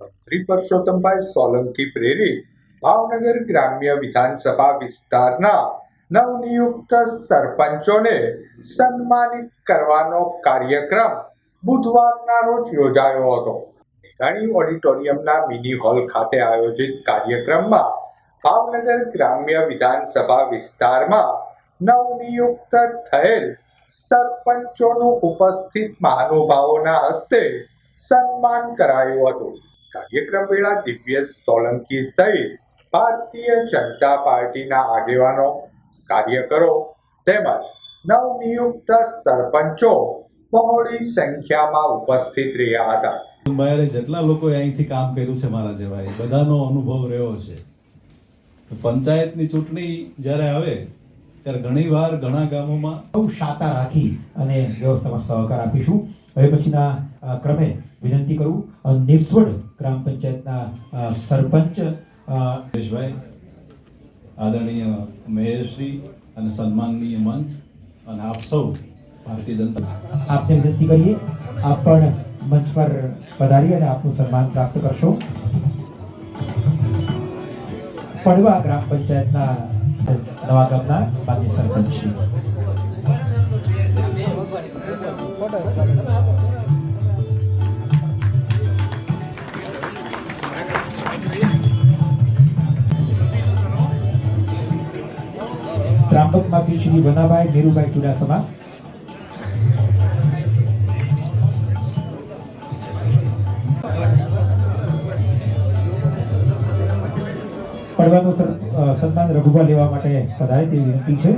મંત્રી પરસોત્તમભાઈ સોલંકી પ્રેરિત ભાવનગર ગ્રામ્ય વિધાનસભા વિસ્તારના નવનિયુક્ત સરપંચોને સન્માનિત કરવાનો કાર્યક્રમ બુધવારના રોજ યોજાયો હતો. મેઘાણી ઓડિટોરિયમના મિની હોલ ખાતે આયોજિત કાર્યક્રમમાં ભાવનગર ગ્રામ્ય વિધાનસભા વિસ્તારમાં નવનિયુક્ત થયેલ સરપંચોનું ઉપસ્થિત મહાનુભાવોના હસ્તે સન્માન કરાયું હતું. કાર્યક્રમ વેળા દિવ્યેશ સોલંકી સહિત ભારતીય જનતા પાર્ટીના આગેવાનો કાર્યકરો તેમજ નવનિયુક્ત સરપંચો બહોળી સંખ્યામાં ઉપસ્થિત રહ્યા હતા. બાયરે જેટલા લોકોએ અહીંથી કામ કર્યું છે મારા જેવા એ બધાનો અનુભવ રહ્યો છે. પંચાયતની ચૂંટણી જ્યારે આવે ત્યારે ઘણી વાર ઘણા ગામોમાં બહુ શાતા રાખી અને વ્યવસ્થામાં સહકાર આપીશું. હવે પછીના ક્રમે વિનંતી કરું. નિસવડ ગ્રામ પંચાયતના સરપંચ અ, સુરેશભાઈ આદરણીય મેયરશ્રી અને સન્માનનીય મંચ અને આપ સૌ ભારતીય જનતા આપને વિનંતી કરીએ આપ પણ મંચ પર પધારી અને આપનું સન્માન પ્રાપ્ત કરશો. પડવા ગ્રામ પંચાયતના નવા ગામના માન્ય સરપંચ. શ્રી ત્રાંબકમાંથી શ્રી વનાભાઈ મેરુભાઈ ચુડાસમા. પડવાનું સન્માન રઘુભા લેવા માટે પધારે તેવી વિનંતી છે.